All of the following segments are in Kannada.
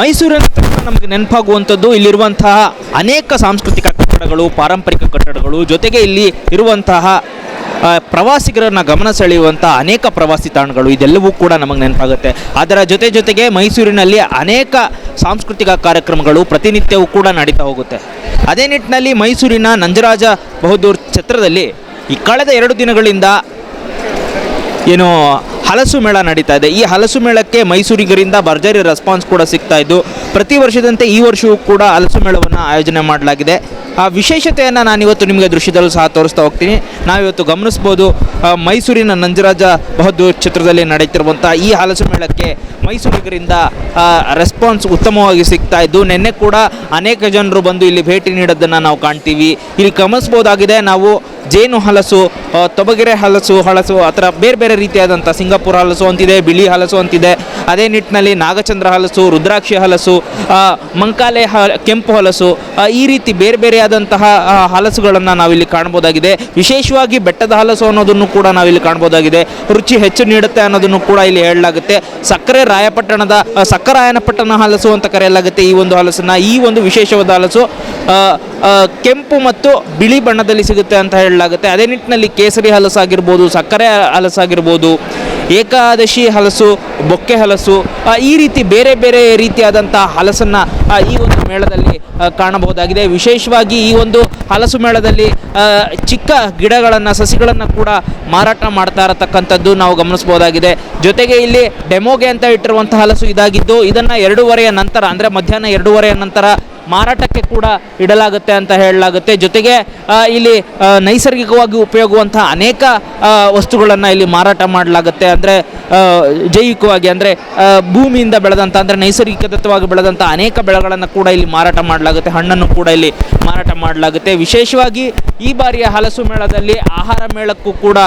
ಮೈಸೂರಿನ ನಮಗೆ ನೆನಪಾಗುವಂಥದ್ದು ಇಲ್ಲಿರುವಂತಹ ಅನೇಕ ಸಾಂಸ್ಕೃತಿಕ ಕಟ್ಟಡಗಳು, ಪಾರಂಪರಿಕ ಕಟ್ಟಡಗಳು, ಜೊತೆಗೆ ಇಲ್ಲಿ ಇರುವಂತಹ ಪ್ರವಾಸಿಗರನ್ನ ಗಮನ ಸೆಳೆಯುವಂಥ ಅನೇಕ ಪ್ರವಾಸಿ ತಾಣಗಳು ಇದೆಲ್ಲವೂ ಕೂಡ ನಮಗೆ ನೆನಪಾಗುತ್ತೆ. ಅದರ ಜೊತೆ ಜೊತೆಗೆ ಮೈಸೂರಿನಲ್ಲಿ ಅನೇಕ ಸಾಂಸ್ಕೃತಿಕ ಕಾರ್ಯಕ್ರಮಗಳು ಪ್ರತಿನಿತ್ಯವೂ ಕೂಡ ನಡೀತಾ ಹೋಗುತ್ತೆ. ಅದೇ ನಿಟ್ಟಿನಲ್ಲಿ ಮೈಸೂರಿನ ನಂಜರಾಜ ಬಹದ್ದೂರ್ ಛತ್ರದಲ್ಲಿ ಈ ಕಳೆದ ಎರಡು ದಿನಗಳಿಂದ, ಏನು ಹಲಸು ಮೇಳ ನಡೀತಾ ಇದೆ. ಈ ಹಲಸು ಮೇಳಕ್ಕೆ ಮೈಸೂರಿಗರಿಂದ ಭರ್ಜರಿ ರೆಸ್ಪಾನ್ಸ್ ಕೂಡ ಸಿಗ್ತಾ ಇದ್ದು, ಪ್ರತಿ ವರ್ಷದಂತೆ ಈ ವರ್ಷವೂ ಕೂಡ ಹಲಸು ಮೇಳವನ್ನು ಆಯೋಜನೆ ಮಾಡಲಾಗಿದೆ. ಆ ವಿಶೇಷತೆಯನ್ನು ನಾನಿವತ್ತು ನಿಮಗೆ ದೃಶ್ಯದಲ್ಲೂ ಸಹ ತೋರಿಸ್ತಾ ಹೋಗ್ತೀನಿ. ನಾವಿವತ್ತು ಗಮನಿಸ್ಬೋದು ಮೈಸೂರಿನ ನಂಜರಾಜ ಬಹದ್ದೂರ್ ಚಿತ್ರದಲ್ಲಿ ನಡೀತಿರುವಂಥ ಈ ಹಲಸು ಮೇಳಕ್ಕೆ ಮೈಸೂರಿಗರಿಂದ ರೆಸ್ಪಾನ್ಸ್ ಉತ್ತಮವಾಗಿ ಸಿಗ್ತಾ ಇದ್ದು, ನಿನ್ನೆ ಕೂಡ ಅನೇಕ ಜನರು ಬಂದು ಇಲ್ಲಿ ಭೇಟಿ ನೀಡೋದನ್ನು ನಾವು ಕಾಣ್ತೀವಿ. ಇಲ್ಲಿ ಗಮನಿಸ್ಬೋದಾಗಿದೆ, ನಾವು ಜೇನು ಹಲಸು ತೊಬಗೆರೆ ಹಲಸು ಹಲಸು ಆ ಥರ ಬೇರೆ ಬೇರೆ ರೀತಿಯಾದಂಥ ಸಿಂಗಾಪುರ ಹಲಸು ಅಂತಿದೆ, ಬಿಳಿ ಹಲಸು ಅಂತಿದೆ. ಅದೇ ನಿಟ್ಟಿನಲ್ಲಿ ನಾಗಚಂದ್ರ ಹಲಸು, ರುದ್ರಾಕ್ಷಿ ಹಲಸು ಮಂಕಾಲೆ ಹ, ಕೆಂಪು ಹಲಸು ಈ ರೀತಿ ಬೇರೆ ಬೇರೆಯಾದಂತಹ ಹಲಸುಗಳನ್ನು ನಾವಿಲ್ಲಿ ಕಾಣ್ಬೋದಾಗಿದೆ. ವಿಶೇಷವಾಗಿ ಬೆಟ್ಟದ ಹಲಸು ಅನ್ನೋದನ್ನು ಕೂಡ ನಾವಿಲ್ಲಿ ಕಾಣ್ಬೋದಾಗಿದೆ. ರುಚಿ ಹೆಚ್ಚು ನೀಡುತ್ತೆ ಅನ್ನೋದನ್ನು ಕೂಡ ಇಲ್ಲಿ ಹೇಳಲಾಗುತ್ತೆ. ಸಕ್ಕರೆ ರಾಯಪಟ್ಟಣದ ಸಕ್ಕರಾಯನಪಟ್ಟಣ ಹಲಸು ಅಂತ ಕರೆಯಲಾಗುತ್ತೆ ಈ ಒಂದು ಹಲಸನ್ನು. ಈ ಒಂದು ವಿಶೇಷವಾದ ಹಲಸು ಕೆಂಪು ಮತ್ತು ಬಿಳಿ ಬಣ್ಣದಲ್ಲಿ ಸಿಗುತ್ತೆ ಅಂತ ಹೇಳಲಾಗುತ್ತೆ. ಅದೇ ನಿಟ್ಟಿನಲ್ಲಿ ಕೇಸರಿ ಹಲಸಾಗಿರ್ಬೋದು ಸಕ್ಕರೆ ಹಲಸಾಗಿರ್ಬೋದು ಏಕಾದಶಿ ಹಲಸು, ಬೊಕ್ಕೆ ಹಲಸು ಈ ರೀತಿ ಬೇರೆ ಬೇರೆ ರೀತಿಯಾದಂಥ ಹಲಸನ್ನು ಈ ಒಂದು ಮೇಳದಲ್ಲಿ ಕಾಣಬಹುದಾಗಿದೆ. ವಿಶೇಷವಾಗಿ ಈ ಒಂದು ಹಲಸು ಮೇಳದಲ್ಲಿ ಚಿಕ್ಕ ಗಿಡಗಳನ್ನು, ಸಸಿಗಳನ್ನು ಕೂಡ ಮಾರಾಟ ಮಾಡ್ತಾ ಇರತಕ್ಕಂಥದ್ದು ನಾವು ಗಮನಿಸಬಹುದಾಗಿದೆ. ಜೊತೆಗೆ ಇಲ್ಲಿ ಡೆಮೋಗೆ ಅಂತ ಇಟ್ಟಿರುವಂಥ ಹಲಸು ಇದಾಗಿದ್ದು, ಇದನ್ನು ಎರಡೂವರೆಯ ನಂತರ, ಅಂದರೆ ಮಧ್ಯಾಹ್ನ ಎರಡೂವರೆಯ ನಂತರ ಮಾರಾಟಕ್ಕೆ ಕೂಡ ಇಡಲಾಗುತ್ತೆ ಅಂತ ಹೇಳಲಾಗುತ್ತೆ. ಜೊತೆಗೆ ಇಲ್ಲಿ ನೈಸರ್ಗಿಕವಾಗಿ ಉಪಯೋಗುವಂಥ ಅನೇಕ ವಸ್ತುಗಳನ್ನು ಇಲ್ಲಿ ಮಾರಾಟ ಮಾಡಲಾಗುತ್ತೆ. ಅಂದರೆ ಜೈವಿಕವಾಗಿ ಅಂದರೆ ಭೂಮಿಯಿಂದ ಬೆಳೆದಂಥ ಅಂದರೆ ನೈಸರ್ಗಿಕದತ್ತವಾಗಿ ಬೆಳೆದಂಥ ಅನೇಕ ಬೆಳೆಗಳನ್ನು ಕೂಡ ಇಲ್ಲಿ ಮಾರಾಟ ಮಾಡಲಾಗುತ್ತೆ. ಹಣ್ಣನ್ನು ಕೂಡ ಇಲ್ಲಿ ಮಾರಾಟ ಮಾಡಲಾಗುತ್ತೆ. ವಿಶೇಷವಾಗಿ ಈ ಬಾರಿಯ ಹಲಸು ಮೇಳದಲ್ಲಿ ಆಹಾರ ಮೇಳಕ್ಕೂ ಕೂಡ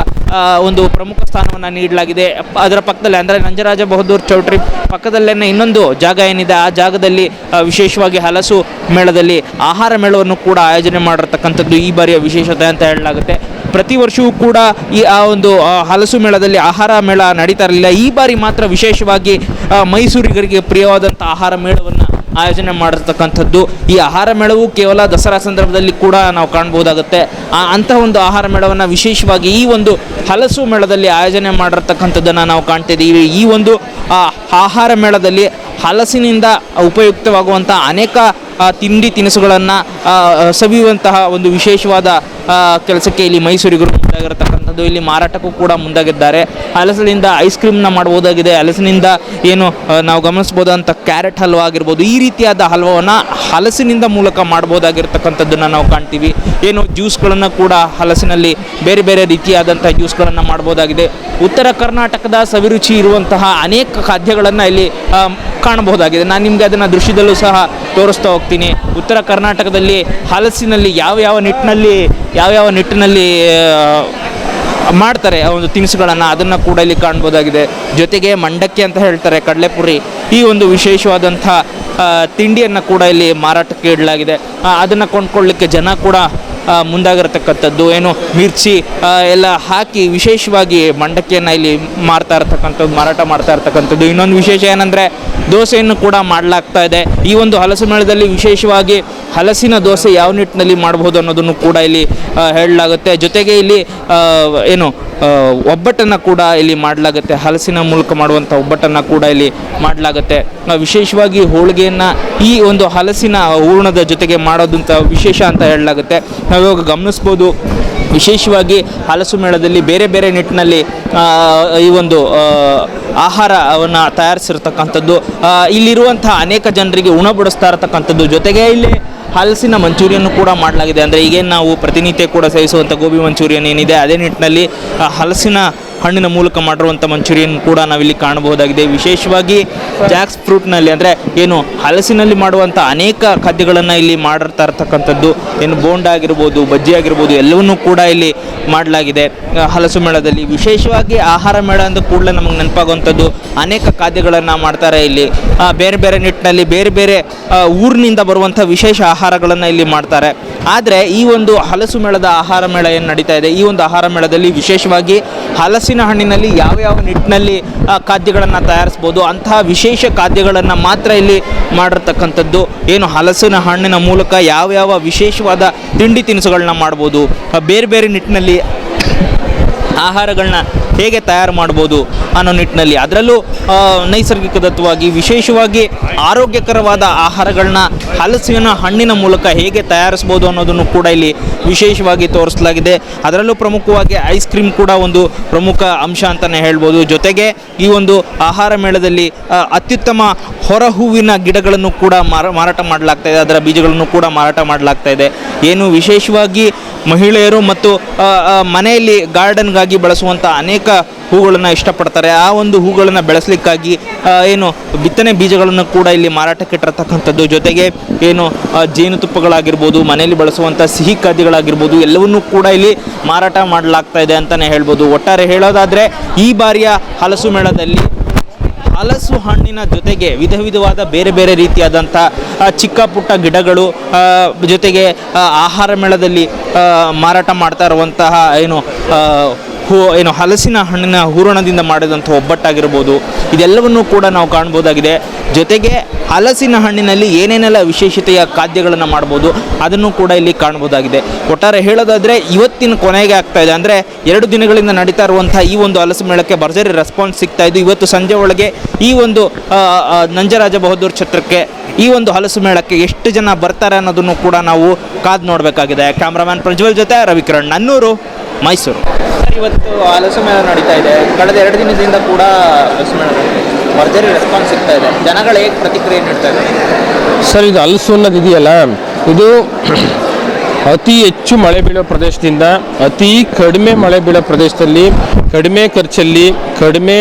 ಒಂದು ಪ್ರಮುಖ ಸ್ಥಾನವನ್ನು ನೀಡಲಾಗಿದೆ. ಅದರ ಪಕ್ಕದಲ್ಲಿ, ಅಂದರೆ ನಂಜರಾಜ ಬಹದ್ದೂರ್ ಚೌಟ್ರಿ ಪಕ್ಕದಲ್ಲೇ ಇನ್ನೊಂದು ಜಾಗ ಏನಿದೆ, ಆ ಜಾಗದಲ್ಲಿ ವಿಶೇಷವಾಗಿ ಹಲಸು ಮೇಳದಲ್ಲಿ ಆಹಾರ ಮೇಳವನ್ನು ಕೂಡ ಆಯೋಜನೆ ಮಾಡಿರ್ತಕ್ಕಂಥದ್ದು ಈ ಬಾರಿಯ ವಿಶೇಷತೆ ಅಂತ ಹೇಳಲಾಗುತ್ತೆ. ಪ್ರತಿ ವರ್ಷವೂ ಕೂಡ ಈ ಆ ಒಂದು ಹಲಸು ಮೇಳದಲ್ಲಿ ಆಹಾರ ಮೇಳ ನಡೀತಾ ಇರಲಿಲ್ಲ. ಈ ಬಾರಿ ಮಾತ್ರ ವಿಶೇಷವಾಗಿ ಮೈಸೂರಿಗರಿಗೆ ಪ್ರಿಯವಾದಂಥ ಆಹಾರ ಮೇಳವನ್ನು ಆಯೋಜನೆ ಮಾಡಿರ್ತಕ್ಕಂಥದ್ದು. ಈ ಆಹಾರ ಮೇಳವು ಕೇವಲ ದಸರಾ ಸಂದರ್ಭದಲ್ಲಿ ಕೂಡ ನಾವು ಕಾಣ್ಬೋದಾಗುತ್ತೆ ಅಂತಹ ಒಂದು ಆಹಾರ ಮೇಳವನ್ನು ವಿಶೇಷವಾಗಿ ಈ ಒಂದು ಹಲಸು ಮೇಳದಲ್ಲಿ ಆಯೋಜನೆ ಮಾಡಿರ್ತಕ್ಕಂಥದ್ದನ್ನು ನಾವು ಕಾಣ್ತಿದ್ದೀವಿ. ಈ ಒಂದು ಆಹಾರ ಮೇಳದಲ್ಲಿ ಹಲಸಿನಿಂದ ಉಪಯುಕ್ತವಾಗುವಂಥ ಅನೇಕ ತಿಂಡಿ ತಿನಿಸುಗಳನ್ನು ಸವಿಯುವಂತಹ ಒಂದು ವಿಶೇಷವಾದ ಕೆಲಸಕ್ಕೆ ಇಲ್ಲಿ ಮೈಸೂರಿಗರು ಮುಂದಾಗಿರತಕ್ಕಂಥದ್ದು. ಇಲ್ಲಿ ಮಾರಾಟಕ್ಕೂ ಕೂಡ ಮುಂದಾಗಿದ್ದಾರೆ. ಹಲಸಿನಿಂದ ಐಸ್ ಕ್ರೀಮ್ನ ಮಾಡ್ಬೋದಾಗಿದೆ ಹಲಸಿನಿಂದ ಏನು ನಾವು ಗಮನಿಸ್ಬೋದಂಥ ಕ್ಯಾರೆಟ್ ಹಲ್ವಾ ಆಗಿರ್ಬೋದು, ಈ ರೀತಿಯಾದ ಹಲ್ವವನ್ನು ಹಲಸಿನಿಂದ ಮೂಲಕ ಮಾಡ್ಬೋದಾಗಿರ್ತಕ್ಕಂಥದ್ದನ್ನು ನಾವು ಕಾಣ್ತೀವಿ. ಏನು ಜ್ಯೂಸ್ಗಳನ್ನು ಕೂಡ ಹಲಸಿನಲ್ಲಿ ಬೇರೆ ಬೇರೆ ರೀತಿಯಾದಂಥ ಜ್ಯೂಸ್ಗಳನ್ನು ಮಾಡ್ಬೋದಾಗಿದೆ ಉತ್ತರ ಕರ್ನಾಟಕದ ಸವಿರುಚಿ ಇರುವಂತಹ ಅನೇಕ ಖಾದ್ಯಗಳನ್ನು ಇಲ್ಲಿ ಕಾಣಬಹುದಾಗಿದೆ. ನಾನು ನಿಮಗೆ ಅದನ್ನು ದೃಶ್ಯದಲ್ಲೂ ಸಹ ತೋರಿಸ್ತಾ ಹೋಗ್ತೀನಿ. ಉತ್ತರ ಕರ್ನಾಟಕದಲ್ಲಿ ಹಲಸಿನಲ್ಲಿ ಯಾವ ಯಾವ ನಿಟ್ಟಿನಲ್ಲಿ, ಯಾವ ಯಾವ ನಿಟ್ಟಿನಲ್ಲಿ ಮಾಡ್ತಾರೆ ಆ ಒಂದು ತಿನಿಸುಗಳನ್ನು ಅದನ್ನು ಕೂಡ ಇಲ್ಲಿ ಕಾಣ್ಬೋದಾಗಿದೆ ಜೊತೆಗೆ ಮಂಡಕ್ಕಿ ಅಂತ ಹೇಳ್ತಾರೆ ಕಡಲೆಪುರಿ. ಈ ಒಂದು ವಿಶೇಷವಾದಂಥ ತಿಂಡಿಯನ್ನು ಕೂಡ ಇಲ್ಲಿ ಮಾರಾಟಕ್ಕೆ ಇಡಲಾಗಿದೆ. ಅದನ್ನು ಕೊಂಡ್ಕೊಳ್ಳಿಕ್ಕೆ ಜನ ಕೂಡ ಮುಂದಾಗಿರತಕ್ಕಂಥದ್ದು. ಏನು ಮಿರ್ಚಿ ಎಲ್ಲ ಹಾಕಿ ವಿಶೇಷವಾಗಿ ಮಂಡಕ್ಕಿಯನ್ನು ಇಲ್ಲಿ ಮಾರ್ತಾ ಇರ್ತಕ್ಕಂಥದ್ದು, ಮಾರಾಟ ಮಾಡ್ತಾ ಇರ್ತಕ್ಕಂಥದ್ದು. ಇನ್ನೊಂದು ವಿಶೇಷ ಏನಂದರೆ, ದೋಸೆಯನ್ನು ಕೂಡ ಮಾಡಲಾಗ್ತಾ ಇದೆ. ಈ ಒಂದು ಹಲಸು ಮೇಳದಲ್ಲಿ ವಿಶೇಷವಾಗಿ ಹಲಸಿನ ದೋಸೆ ಯಾವ ನಿಟ್ಟಿನಲ್ಲಿ ಮಾಡಬಹುದು ಅನ್ನೋದನ್ನು ಕೂಡ ಇಲ್ಲಿ ಹೇಳಲಾಗುತ್ತೆ. ಜೊತೆಗೆ ಇಲ್ಲಿ ಏನು ಒಬ್ಬಟ್ಟನ್ನು ಕೂಡ ಇಲ್ಲಿ ಮಾಡಲಾಗುತ್ತೆ. ಹಲಸಿನ ಮೂಲಕ ಮಾಡುವಂಥ ಒಬ್ಬಟ್ಟನ್ನು ಕೂಡ ಇಲ್ಲಿ ಮಾಡಲಾಗುತ್ತೆ. ವಿಶೇಷವಾಗಿ ಹೋಳಿಗೆಯನ್ನು ಈ ಒಂದು ಹಲಸಿನ ಹೂರ್ಣದ ಜೊತೆಗೆ ಮಾಡೋದಂಥ ವಿಶೇಷ ಅಂತ ಹೇಳಲಾಗುತ್ತೆ. ನಾವಿವಾಗ ಗಮನಿಸ್ಬೋದು. ವಿಶೇಷವಾಗಿ ಹಲಸು ಮೇಳದಲ್ಲಿ ಬೇರೆ ಬೇರೆ ನಿಟ್ಟಿನಲ್ಲಿ ಈ ಒಂದು ಆಹಾರವನ್ನು ತಯಾರಿಸಿರ್ತಕ್ಕಂಥದ್ದು. ಇಲ್ಲಿರುವಂಥ ಅನೇಕ ಜನರಿಗೆ ಉಣಬಡಿಸ್ತಾ ಇರತಕ್ಕಂಥದ್ದು. ಜೊತೆಗೆ ಇಲ್ಲಿ ಹಲಸಿನ ಮಂಚೂರಿಯನ್ನು ಕೂಡ ಮಾಡಲಾಗಿದೆ. ಅಂದರೆ ಈಗೇನು ನಾವು ಪ್ರತಿನಿತ್ಯ ಕೂಡ ಸೇವಿಸುವಂಥ ಗೋಬಿ ಮಂಚೂರಿಯನ್ ಏನಿದೆ, ಅದೇ ನಿಟ್ಟಿನಲ್ಲಿ ಹಲಸಿನ ಹಣ್ಣಿನ ಮೂಲಕ ಮಾಡಿರುವಂಥ ಮಂಚೂರಿಯನ್ ಕೂಡ ನಾವಿಲ್ಲಿ ಕಾಣಬಹುದಾಗಿದೆ. ವಿಶೇಷವಾಗಿ ಜಾಕ್ಸ್ ಫ್ರೂಟ್ನಲ್ಲಿ ಅಂದರೆ ಏನು ಹಲಸಿನಲ್ಲಿ ಮಾಡುವಂಥ ಅನೇಕ ಖಾದ್ಯಗಳನ್ನು ಇಲ್ಲಿ ಮಾಡಿರ್ತಾ ಇರ್ತಕ್ಕಂಥದ್ದು. ಏನು ಬೋಂಡ ಆಗಿರ್ಬೋದು, ಬಜ್ಜಿ ಆಗಿರ್ಬೋದು, ಎಲ್ಲವನ್ನೂ ಕೂಡ ಇಲ್ಲಿ ಮಾಡಲಾಗಿದೆ. ಹಲಸು ಮೇಳದಲ್ಲಿ. ವಿಶೇಷವಾಗಿ ಆಹಾರ ಮೇಳ ಅಂದ ಕೂಡಲೇ ನಮಗೆ ನೆನಪಾಗುವಂಥದ್ದು ಅನೇಕ ಖಾದ್ಯಗಳನ್ನು ಮಾಡ್ತಾರೆ ಇಲ್ಲಿ. ಬೇರೆ ಬೇರೆ ನಿಟ್ಟಿನಲ್ಲಿ ಬೇರೆ ಬೇರೆ ಊರಿನಿಂದ ಬರುವಂಥ ವಿಶೇಷ ಆಹಾರ ಆಹಾರಗಳನ್ನು ಇಲ್ಲಿ ಮಾಡ್ತಾರೆ. ಆದರೆ ಈ ಒಂದು ಹಲಸು ಮೇಳದ ಆಹಾರ ಮೇಳ ಏನು ನಡೀತಾ ಇದೆ? ಈ ಒಂದು ಆಹಾರ ಮೇಳದಲ್ಲಿ ವಿಶೇಷವಾಗಿ ಹಲಸಿನ ಹಣ್ಣಿನಲ್ಲಿ ಯಾವ ಯಾವ ನಿಟ್ಟಿನಲ್ಲಿ ಖಾದ್ಯಗಳನ್ನು ತಯಾರಿಸ್ಬೋದು, ಅಂತಹ ವಿಶೇಷ ಖಾದ್ಯಗಳನ್ನು ಮಾತ್ರ ಇಲ್ಲಿ ಮಾಡಿರ್ತಕ್ಕಂಥದ್ದು. ಏನು ಹಲಸಿನ ಹಣ್ಣಿನ ಮೂಲಕ ಯಾವ ಯಾವ ವಿಶೇಷವಾದ ತಿಂಡಿ ತಿನಿಸುಗಳನ್ನ ಮಾಡ್ಬೋದು ಬೇರೆ ಬೇರೆ ನಿಟ್ಟಿನಲ್ಲಿ ಆಹಾರಗಳನ್ನ ಹೇಗೆ ತಯಾರು ಮಾಡ್ಬೋದು ಅನ್ನೋ ನಿಟ್ಟಿನಲ್ಲಿ. ಅದರಲ್ಲೂ ನೈಸರ್ಗಿಕ ನೈಸರ್ಗಿಕದತ್ವವಾಗಿ ವಿಶೇಷವಾಗಿ ಆರೋಗ್ಯಕರವಾದ ಆಹಾರಗಳನ್ನ ಹಲಸಿನ ಹಣ್ಣಿನ ಮೂಲಕ ಹೇಗೆ ತಯಾರಿಸ್ಬೋದು ಅನ್ನೋದನ್ನು ಕೂಡ ಇಲ್ಲಿ ವಿಶೇಷವಾಗಿ ತೋರಿಸಲಾಗಿದೆ. ಅದರಲ್ಲೂ ಪ್ರಮುಖವಾಗಿ ಐಸ್ ಕ್ರೀಮ್ ಕೂಡ ಒಂದು ಪ್ರಮುಖ ಅಂಶ ಅಂತಲೇ ಹೇಳ್ಬೋದು. ಜೊತೆಗೆ ಈ ಒಂದು ಆಹಾರ ಮೇಳದಲ್ಲಿ ಅತ್ಯುತ್ತಮ ಹೊರ ಹೂವಿನ ಗಿಡಗಳನ್ನು ಕೂಡ ಮಾರ, ಮಾರಾಟ ಮಾಡಲಾಗ್ತಾ ಇದೆ. ಅದರ ಬೀಜಗಳನ್ನು ಕೂಡ ಮಾರಾಟ ಮಾಡಲಾಗ್ತಾ ಇದೆ. ಏನು ವಿಶೇಷವಾಗಿ ಮಹಿಳೆಯರು ಮತ್ತು ಮನೆಯಲ್ಲಿ ಗಾರ್ಡನ್ಗಾಗಿ ಬಳಸುವಂಥ ಅನೇಕ ಹೂಗಳನ್ನು ಇಷ್ಟಪಡ್ತಾರೆ. ಆ ಒಂದು ಹೂಗಳನ್ನು ಬೆಳೆಸಲಿಕ್ಕಾಗಿ ಏನು ಬಿತ್ತನೆ ಬೀಜಗಳನ್ನು ಕೂಡ ಇಲ್ಲಿ ಮಾರಾಟಕ್ಕೆ ಇಟ್ಟಿರ್ತಕ್ಕಂಥದ್ದು. ಜೊತೆಗೆ ಏನು ಜೇನುತುಪ್ಪಗಳಾಗಿರ್ಬೋದು ಮನೆಯಲ್ಲಿ ಬಳಸುವಂಥ ಸಿಹಿ ಖಾದ್ಯಗಳಾಗಿರ್ಬೋದು, ಎಲ್ಲವನ್ನೂ ಕೂಡ ಇಲ್ಲಿ ಮಾರಾಟ ಮಾಡಲಾಗ್ತಾ ಇದೆ ಅಂತಲೇ ಹೇಳ್ಬೋದು. ಒಟ್ಟಾರೆ ಹೇಳೋದಾದರೆ, ಈ ಬಾರಿಯ ಹಲಸು ಮೇಳದಲ್ಲಿ ಹಲಸು ಹಣ್ಣಿನ ಜೊತೆಗೆ ವಿಧ ವಿಧವಾದ ಬೇರೆ ಬೇರೆ ರೀತಿಯಾದಂಥ ಚಿಕ್ಕ ಪುಟ್ಟ ಗಿಡಗಳು ಜೊತೆಗೆ ಆಹಾರ ಮೇಳದಲ್ಲಿ ಮಾರಾಟ ಮಾಡ್ತಾ ಇರುವಂತಹ, ಏನು ಹೂ, ಏನು ಹಲಸಿನ ಹಣ್ಣಿನ ಹೂರಣದಿಂದ ಮಾಡಿದಂಥ ಒಬ್ಬಟ್ಟಾಗಿರ್ಬೋದು. ಇದೆಲ್ಲವನ್ನೂ ಕೂಡ ನಾವು ಕಾಣ್ಬೋದಾಗಿದೆ. ಜೊತೆಗೆ ಹಲಸಿನ ಹಣ್ಣಿನಲ್ಲಿ ಏನೇನೆಲ್ಲ ವಿಶೇಷತೆಯ ಖಾದ್ಯಗಳನ್ನು ಮಾಡ್ಬೋದು, ಅದನ್ನು ಕೂಡ ಇಲ್ಲಿ ಕಾಣ್ಬೋದಾಗಿದೆ. ಒಟ್ಟಾರೆ ಹೇಳೋದಾದರೆ, ಇವತ್ತಿನ ಕೊನೆಗೆ ಆಗ್ತಾ ಇದೆ. ಅಂದರೆ ಎರಡು ದಿನಗಳಿಂದ ನಡೀತಾ ಇರುವಂಥ ಈ ಒಂದು ಹಲಸು ಮೇಳಕ್ಕೆ ಭರ್ಜರಿ ರೆಸ್ಪಾನ್ಸ್ ಸಿಗ್ತಾ ಇದ್ದು, ಇವತ್ತು ಸಂಜೆ ಒಳಗೆ ಈ ಒಂದು ನಂಜರಾಜ ಬಹದ್ದೂರ್ ಛತ್ರಕ್ಕೆ ಈ ಒಂದು ಹಲಸು ಮೇಳಕ್ಕೆ ಎಷ್ಟು ಜನ ಬರ್ತಾರೆ ಅನ್ನೋದನ್ನು ಕೂಡ ನಾವು ಕಾದು ನೋಡಬೇಕಾಗಿದೆ. ಕ್ಯಾಮ್ರಾಮ್ಯಾನ್ ಪ್ರಜ್ವಲ್ ಜೊತೆ ರವಿಕಿರಣ್, ನನ್ನೂರು. ಮೈಸೂರು. ಸರ್ ಇವತ್ತು ಹಲಸು ಮೇಳ ನಡೀತಾ ಇದೆ? ಕಳೆದ ಎರಡು ದಿನದಿಂದ ಕೂಡ ಹಲಸು ಮೇಳ ಭರ್ಜರಿ ರೆಸ್ಪಾನ್ಸ್ ಸಿಗ್ತಾ ಇದೆ. ಜನಗಳು ಹೇಗೆ ಪ್ರತಿಕ್ರಿಯೆ ನೀಡ್ತಾ ಇದ್ದಾರೆ? ಸರ್ ಇದು ಹಲಸು ಅನ್ನೋದು ಇದೆಯಲ್ಲ ಇದು ಅತಿ ಹೆಚ್ಚು ಮಳೆ ಬೀಳೋ ಪ್ರದೇಶದಿಂದ ಅತಿ ಕಡಿಮೆ ಮಳೆ ಬೀಳೋ ಪ್ರದೇಶದಲ್ಲಿ ಕಡಿಮೆ ಖರ್ಚಲ್ಲಿ ಕಡಿಮೆ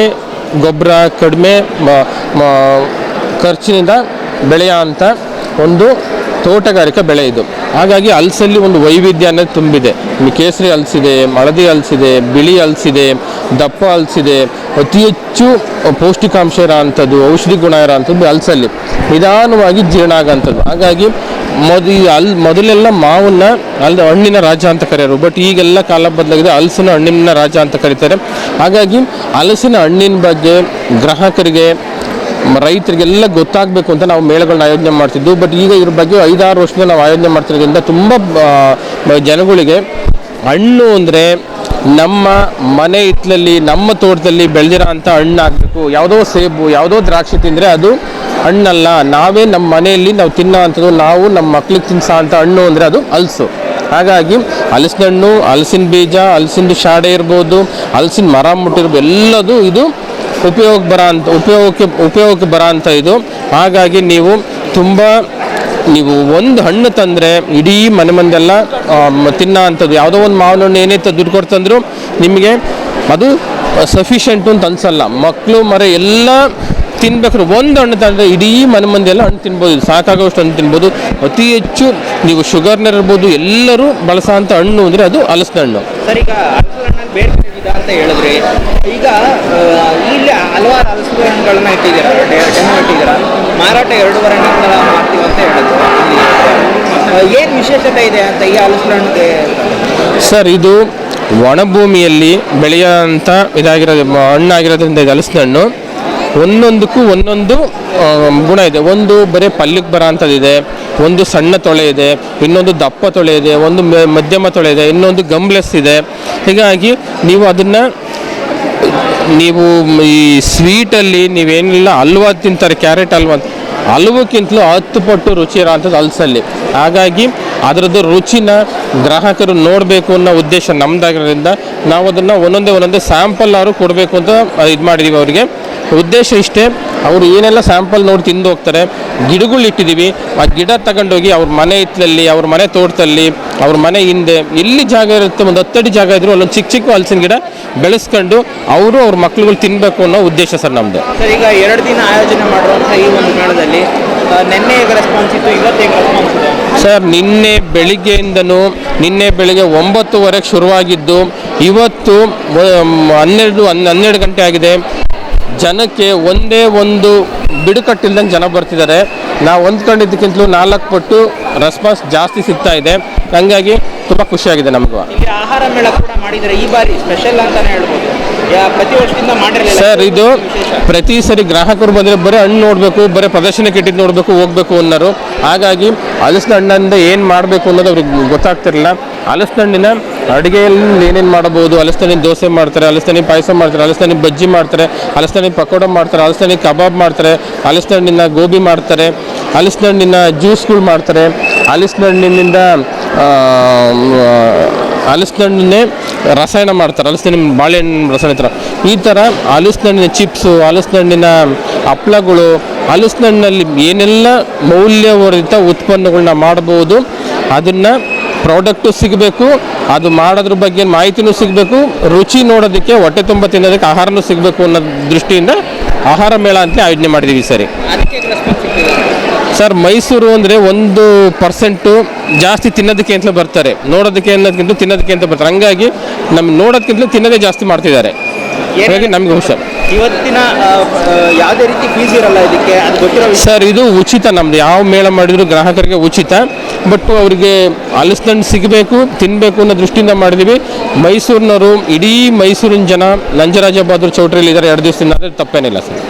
ಗೊಬ್ಬರ ಕಡಿಮೆ ಮ- ಮ- ಖರ್ಚಿನಿಂದ ಬೆಳೆಯೋ ಅಂಥ ಒಂದು ತೋಟಗಾರಿಕಾ ಬೆಳೆ ಇದು. ಹಾಗಾಗಿ ಹಲಸಲ್ಲಿ ಒಂದು ವೈವಿಧ್ಯ ಅನ್ನೋದು ತುಂಬಿದೆ. ಕೇಸರಿ ಹಲಸಿದೆ ಹಳದಿ ಹಲಸಿದೆ ಬಿಳಿ ಹಲಸಿದೆ ದಪ್ಪ ಹಲಸಿದೆ ಅತಿ ಹೆಚ್ಚು ಪೌಷ್ಟಿಕಾಂಶ ಇರೋವಂಥದ್ದು ಔಷಧಿ ಗುಣ ಇರೋವಂಥದ್ದು ಹಲಸಲ್ಲಿ ನಿಧಾನವಾಗಿ ಜೀರ್ಣ ಆಗೋಂಥದ್ದು. ಹಾಗಾಗಿ ಮೊದ ಅಲ್ ಮೊದಲೆಲ್ಲ ಮಾವನ್ನ ಅಲ್ಲ ಹಣ್ಣಿನ ರಾಜ ಅಂತ ಕರೆಯೋರು. ಬಟ್ ಈಗೆಲ್ಲ ಕಾಲ ಬದಲಾಗಿದೆ ಹಲಸಿನ ಹಣ್ಣಿನ ರಾಜ ಅಂತ ಕರೀತಾರೆ. ಹಾಗಾಗಿ ಹಲಸಿನ ಹಣ್ಣಿನ ಬಗ್ಗೆ ಗ್ರಾಹಕರಿಗೆ ರೈತರಿಗೆಲ್ಲ ಗೊತ್ತಾಗಬೇಕು ಅಂತ ನಾವು ಮೇಳಗಳನ್ನ ಆಯೋಜನೆ ಮಾಡ್ತಿದ್ದು ಬಟ್ ಈಗ ಇದ್ರ ಬಗ್ಗೆ ಐದಾರು ವರ್ಷದಿಂದ ನಾವು ಆಯೋಜನೆ ಮಾಡ್ತಿರೋದ್ರಿಂದ ತುಂಬ ಜನಗಳಿಗೆ ಹಣ್ಣು ಅಂದರೆ ನಮ್ಮ ಮನೆ ಹಿತ್ತಲಲ್ಲಿ ನಮ್ಮ ತೋಟದಲ್ಲಿ ಬೆಳೆದಿರೋ ಅಂಥ ಹಣ್ಣು ಆಗಬೇಕು. ಯಾವುದೋ ಸೇಬು, ಯಾವುದೋ ದ್ರಾಕ್ಷಿ ತಿಂದರೆ ಅದು ಹಣ್ಣಲ್ಲ. ನಾವೇ ನಮ್ಮ ಮನೆಯಲ್ಲಿ ನಾವು ತಿನ್ನೋ ಅಂಥದ್ದು, ನಾವು ನಮ್ಮ ಮಕ್ಳಿಗೆ ತಿನ್ಸೋ ಅಂಥ ಹಣ್ಣು ಅಂದರೆ ಅದು ಹಲಸು. ಹಾಗಾಗಿ ಹಲಸಿನ ಹಣ್ಣು, ಹಲಸಿನ ಬೀಜ, ಹಲಸಿನ ಶಾಡೆ ಇರ್ಬೋದು, ಹಲಸಿನ ಮರ ಮುಟ್ಟಿರ್ಬೋದು, ಎಲ್ಲದು ಇದು ಉಪಯೋಗ ಬರ ಅಂತ, ಉಪಯೋಗಕ್ಕೆ ಉಪಯೋಗಕ್ಕೆ ಬರ ಅಂತ ಇದು. ಹಾಗಾಗಿ ನೀವು ತುಂಬ, ನೀವು ಒಂದು ಹಣ್ಣು ತಂದರೆ ಇಡೀ ಮನೆ ಮಂದೆಲ್ಲ ತಿನ್ನೋ ಅಂಥದ್ದು ಯಾವುದೋ ಒಂದು ಮಾವಿನ ಹಣ್ಣು ಏನೇ ದುಡ್ಡು ಕೊಡ್ತಂದ್ರು ನಿಮಗೆ ಅದು ಸಫಿಷಿಯೆಂಟು ಅಂತ ಅನ್ಸಲ್ಲ. ಮಕ್ಕಳು ಮರ ಎಲ್ಲ ತಿನ್ಬೇಕಾದ್ರೆ ಒಂದು ಹಣ್ಣು ತಂದರೆ ಇಡೀ ಮನೆ ಮಂದಿ ಎಲ್ಲ ಹಣ್ಣು ತಿನ್ಬೋದು ಸಾಕಾಗೋಷ್ಟು ಹಣ್ಣು ತಿನ್ಬೋದು. ಅತಿ ಹೆಚ್ಚು ನೀವು ಶುಗರ್ನರ್ ಇರ್ಬೋದು, ಎಲ್ಲರೂ ಬಳಸೋ ಅಂಥ ಹಣ್ಣು ಅಂದರೆ ಅದು ಹಲಸಿನ ಹಣ್ಣು. ಸರ್, ಈಗ ಅಂತ ಹೇಳಿದ್ರಿ, ಈಗ ಇಲ್ಲಿ ಹಲವಾರು ಹಲಸು ಹಣ್ಣುಗಳನ್ನ ಇಟ್ಟಿದ್ದೀರಾ ಡೆಮೋ ಇಟ್ಟಿದ್ದೀರಾ? ಮಾರಾಟ ಎರಡೂವರೆ ಹಣ್ಣುಗಳ ಮಾಡ್ತೀವಿ ಅಂತ ಹೇಳಿದ್ರು. ಏನು ವಿಶೇಷತೆ ಇದೆ ಅಂತ ಈ ಹಲಸು ಹಣ್ಣಿಗೆ ಸರ್, ಇದು ಒಣಭೂಮಿಯಲ್ಲಿ ಬೆಳೆಯೋಂಥ ಇದಾಗಿರೋದು ಮ- ಹಣ್ಣಾಗಿರೋದ್ರಿಂದ ಇದು ಹಲಸಿನ ಹಣ್ಣು. ಒಂದೊಂದಕ್ಕೂ ಒಂದೊಂದು ಗುಣ ಇದೆ. ಒಂದು ಬರೀ ಪಲ್ಯಕ್ಕೆ ಬರೋ ಅಂಥದ್ದಿದೆ ಒಂದು ಸಣ್ಣ ತೊಳೆ ಇದೆ, ಇನ್ನೊಂದು ದಪ್ಪ ತೊಳೆ ಇದೆ, ಒಂದು ಮಧ್ಯಮ ತೊಳೆ ಇದೆ, ಇನ್ನೊಂದು ಗಮ್ಲೆಸ್ ಇದೆ. ಹೀಗಾಗಿ ನೀವು ಅದನ್ನು ನೀವು ಈ ಸ್ವೀಟಲ್ಲಿ ನೀವೇನಿಲ್ಲ, ಹಲ್ವ ತಿಂತಾರೆ ಕ್ಯಾರೆಟ್ ಹಲ್ವ ಹಲ್ವಕ್ಕಿಂತಲೂ ಹತ್ತು ಪಟ್ಟು ರುಚಿ ಹಲ್ಸಲ್ಲಿ ಹಲಸಲ್ಲಿ. ಹಾಗಾಗಿ ಅದರದ್ದು ರುಚಿನ ಗ್ರಾಹಕರು ನೋಡಬೇಕು ಅನ್ನೋ ಉದ್ದೇಶ ನಮ್ಮದಾಗಿರೋದ್ರಿಂದ ನಾವು ಅದನ್ನು ಒಂದೊಂದೇ ಒಂದೊಂದೇ ಸ್ಯಾಂಪಲ್ ಅವರು ಕೊಡಬೇಕು ಅಂತ ಇದು ಮಾಡಿದ್ದೀವಿ ಅವರಿಗೆ. ಉದ್ದೇಶ ಇಷ್ಟೇ ಅವರು ಏನೆಲ್ಲ ಸ್ಯಾಂಪಲ್ ನೋಡಿ ತಿಂದು ಹೋಗ್ತಾರೆ ಗಿಡಗಳು ಇಟ್ಟಿದ್ದೀವಿ ಆ ಗಿಡ ತಗೊಂಡೋಗಿ ಅವ್ರ ಮನೆ ಹಿತ್ತಲಲ್ಲಿ ಅವ್ರ ಮನೆ ತೋಟದಲ್ಲಿ ಅವ್ರ ಮನೆ ಹಿಂದೆ ಎಲ್ಲಿ ಜಾಗ ಇರುತ್ತೆ ಒಂದು ಹತ್ತಡಿ ಜಾಗ ಇದ್ರು ಅಲ್ಲೊಂದು ಚಿಕ್ಕ ಚಿಕ್ಕ ಹಲಸಿನ ಗಿಡ ಬೆಳೆಸ್ಕೊಂಡು ಅವರು ಅವ್ರ ಮಕ್ಳುಗಳು ತಿನ್ನಬೇಕು ಅನ್ನೋ ಉದ್ದೇಶ ಸರ್ ನಮ್ಮದು ಸರ್ ಈಗ ಎರಡು ದಿನ ಆಯೋಜನೆ ಮಾಡುವಂಥ ಈ ಒಂದು ಮೇಳದಲ್ಲಿ ನಿನ್ನೆ ರೆಸ್ಪಾನ್ಸ್ ಇತ್ತು ಇವತ್ತೇ ರೆಸ್ಪಾನ್ಸ್ ಇದೆ. ಸರ್ ನಿನ್ನೆ ಬೆಳಿಗ್ಗೆಯಿಂದನೂ ನಿನ್ನೆ ಬೆಳಿಗ್ಗೆ ಒಂಬತ್ತುವರೆಗೆ ಶುರುವಾಗಿದ್ದು ಇವತ್ತು ಹನ್ನೆರಡು ಹನ್- ಹನ್ನೆರಡು ಗಂಟೆ ಆಗಿದೆ. ಜನಕ್ಕೆ ಒಂದೇ ಒಂದು ಬಿಡುಕಟ್ಟಿಲ್ದಂಗೆ ಜನ ಬರ್ತಿದ್ದಾರೆ. ನಾವು ಹೊಂದ್ಕೊಂಡಿದ್ದಕ್ಕಿಂತಲೂ ನಾಲ್ಕು ಪಟ್ಟು ರೆಸ್ಪಾನ್ಸ್ ಜಾಸ್ತಿ ಸಿಗ್ತಾ ಇದೆ. ಹಂಗಾಗಿ ತುಂಬ ಖುಷಿಯಾಗಿದೆ ನಮಗೂ. ಆಹಾರ ಮೇಳ ಕೂಡ ಮಾಡಿದರೆ ಈ ಬಾರಿ ಸ್ಪೆಷಲ್ ಅಂತ ಹೇಳ್ಬೋದು. ಪ್ರತಿ ವರ್ಷದಿಂದ ಮಾಡಿರಲಿಲ್ಲ. ಸರ್ ಇದು ಪ್ರತಿ ಸರಿ ಗ್ರಾಹಕರು ಬಂದರೆ ಬರೀ ಹಣ್ಣು ನೋಡಬೇಕು ಬರೀ ಪ್ರದರ್ಶನ ಇಟ್ಟಿದ್ದು ನೋಡಬೇಕು ಹೋಗಬೇಕು ಅನ್ನೋರು. ಹಾಗಾಗಿ ಹಲಸಿನ ಹಣ್ಣಿಂದ ಏನು ಮಾಡಬೇಕು ಅನ್ನೋದು ಅವ್ರಿಗೆ ಗೊತ್ತಾಗ್ತಿರಲಿಲ್ಲ. ಹಲಸಿನ ಹಣ್ಣಿನ ಅಡುಗೆಯಲ್ಲಿ ಏನೇನು ಮಾಡಬಹುದು? ಹಲಸಿನ ದೋಸೆ ಮಾಡ್ತಾರೆ ಹಲಸಿನ ಪಾಯಸ ಮಾಡ್ತಾರೆ ಅಲಸ್ತಾನಿ ಬಜ್ಜಿ ಮಾಡ್ತಾರೆ ಹಣ್ಣಿನ ಪಕೋಡ ಮಾಡ್ತಾರೆ ಹಲಸಿನ ಕಬಾಬ್ ಮಾಡ್ತಾರೆ ಹಣ್ಣಿನ ಗೋಬಿ ಮಾಡ್ತಾರೆ ಹಲಸಿನ ಹಣ್ಣಿನ ಜ್ಯೂಸ್ಗಳು ಮಾಡ್ತಾರೆ ಹಲಸಿನ ಹಣ್ಣಿನಿಂದ ರಸಾಯನ ಮಾಡ್ತಾರೆ ಹಲಸಿನ ಬಾಳೆಹಣ್ಣು ರಸಾಯನ ಥರ. ಈ ಥರ ಹಲಸಿನ ಚಿಪ್ಸು ಹಲಸಿನ ಹಣ್ಣಿನ ಹಪ್ಳಗಳು ಹಲಸಿನ ಏನೆಲ್ಲ ಮೌಲ್ಯವರ್ಧಿತ ಉತ್ಪನ್ನಗಳನ್ನ ಮಾಡ್ಬೋದು, ಅದನ್ನು ಪ್ರಾಡಕ್ಟು ಸಿಗಬೇಕು ಅದು ಮಾಡೋದ್ರ ಬಗ್ಗೆ ಮಾಹಿತಿನೂ ಸಿಗಬೇಕು ರುಚಿ ನೋಡೋದಕ್ಕೆ ಹೊಟ್ಟೆ ತುಂಬ ತಿನ್ನೋದಕ್ಕೆ ಆಹಾರನೂ ಸಿಗಬೇಕು ಅನ್ನೋ ದೃಷ್ಟಿಯಿಂದ ಆಹಾರ ಮೇಳ ಅಂತ ಆಯೋಜನೆ ಮಾಡಿದ್ದೀವಿ ಸರಿ. ಸರ್ ಮೈಸೂರು ಅಂದರೆ ಒಂದು ಪರ್ಸೆಂಟು ಜಾಸ್ತಿ ತಿನ್ನೋದಕ್ಕೆ ಅಂತಲೇ ಬರ್ತಾರೆ. ನೋಡೋದಕ್ಕೆ ಅನ್ನೋದಕ್ಕಿಂತ ತಿನ್ನೋದಕ್ಕೆ ಅಂತ ಬರ್ತಾರೆ. ಹಂಗಾಗಿ ನಮ್ಗೆ ನೋಡೋದಕ್ಕಿಂತಲೂ ತಿನ್ನೋದೇ ಜಾಸ್ತಿ ಮಾಡ್ತಿದ್ದಾರೆ. ಹಾಗಾಗಿ ನಮಗೆ ಹುಷಾರು. ಇವತ್ತಿನ ಯಾವುದೇ ರೀತಿ ಫೀಸ್ ಇರಲ್ಲ ಇದಕ್ಕೆ, ಅದು ಗೊತ್ತಿರೋ ಸರ್ ಇದು ಉಚಿತ ನಮ್ದು. ಯಾವ ಮೇಳ ಮಾಡಿದ್ರು ಗ್ರಾಹಕರಿಗೆ ಉಚಿತ. ಬಟ್ ಅವರಿಗೆ ಹಣ್ಣು ಸಿಗಬೇಕು ತಿನ್ನಬೇಕು ಅನ್ನೋ ದೃಷ್ಟಿಯಿಂದ ಮಾಡಿದ್ದೀವಿ ಮೈಸೂರಿನವರು ಇಡೀ ಮೈಸೂರಿನ ಜನ ನಂಜರಾಜ ಬಹದ್ದೂರ್ ಚೌಟ್ರಿಯಲ್ಲಿ ಇದ್ದಾರೆ ಎರಡು ದಿವಸದಿಂದ. ಅಂದರೆ ತಪ್ಪೇನಿಲ್ಲ ಸರ್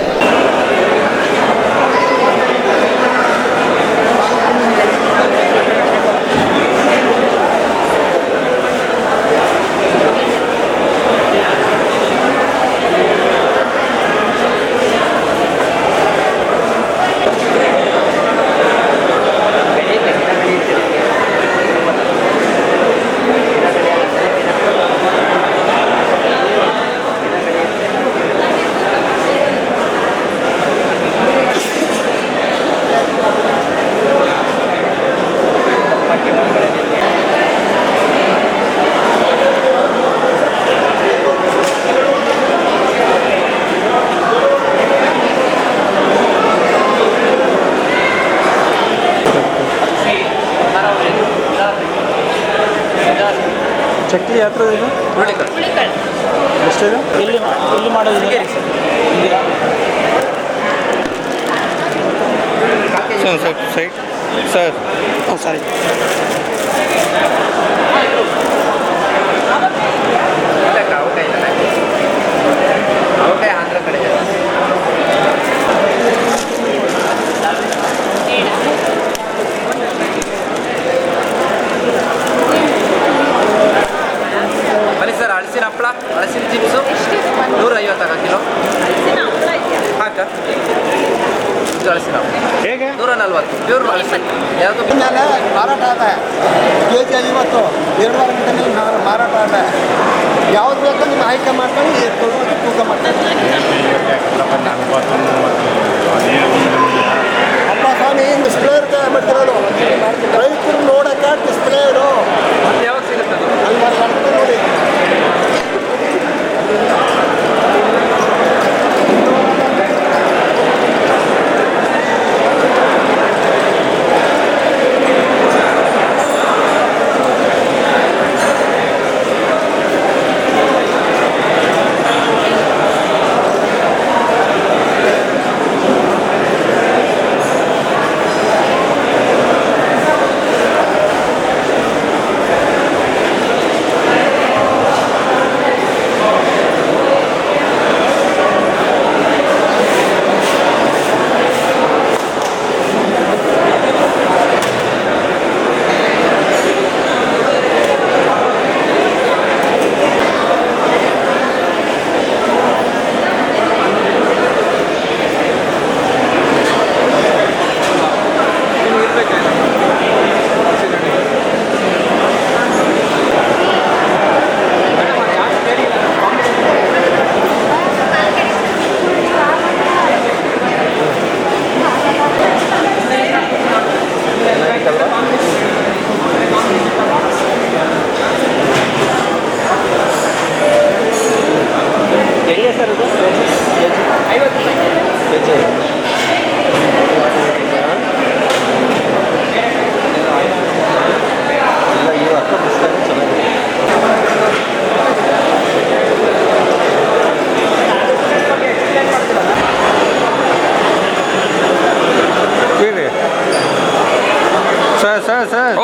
좋 겠.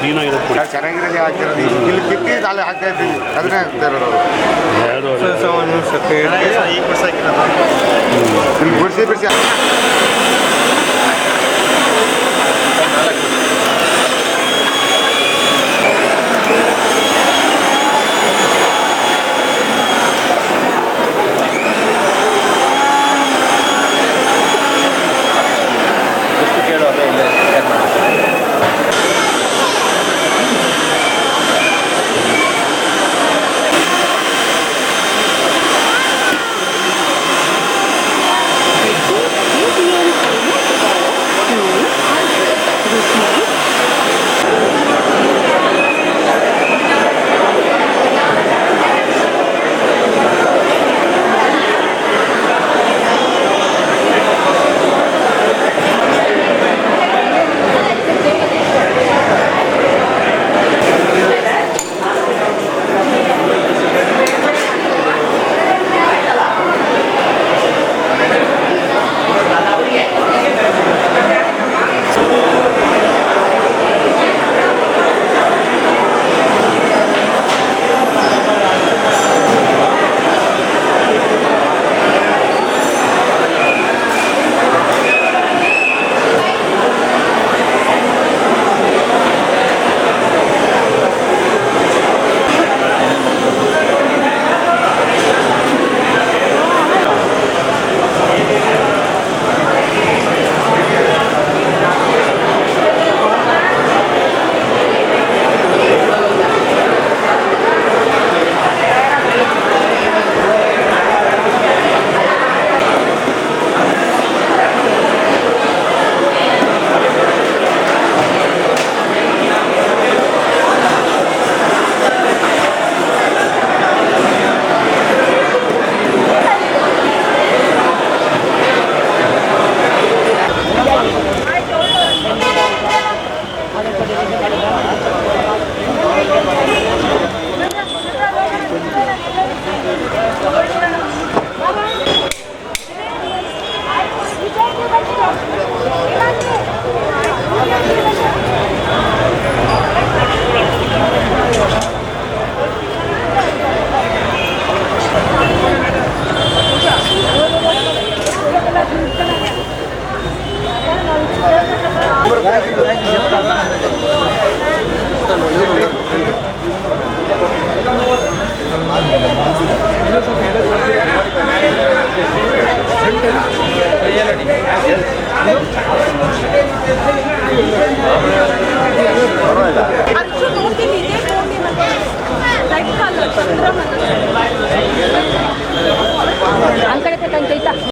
ಕ್ಲೀನಾಗಿರೋದು ಚೆನ್ನಾಗಿರೋದೇ ಹಾಕಿರೋದು ಇಲ್ಲಿ ಕಿಟ್ಟಿ ಅಲ್ಲಿ ಹಾಕ್ತಾ ಇದ್ದೀವಿ. ಅದನ್ನೇ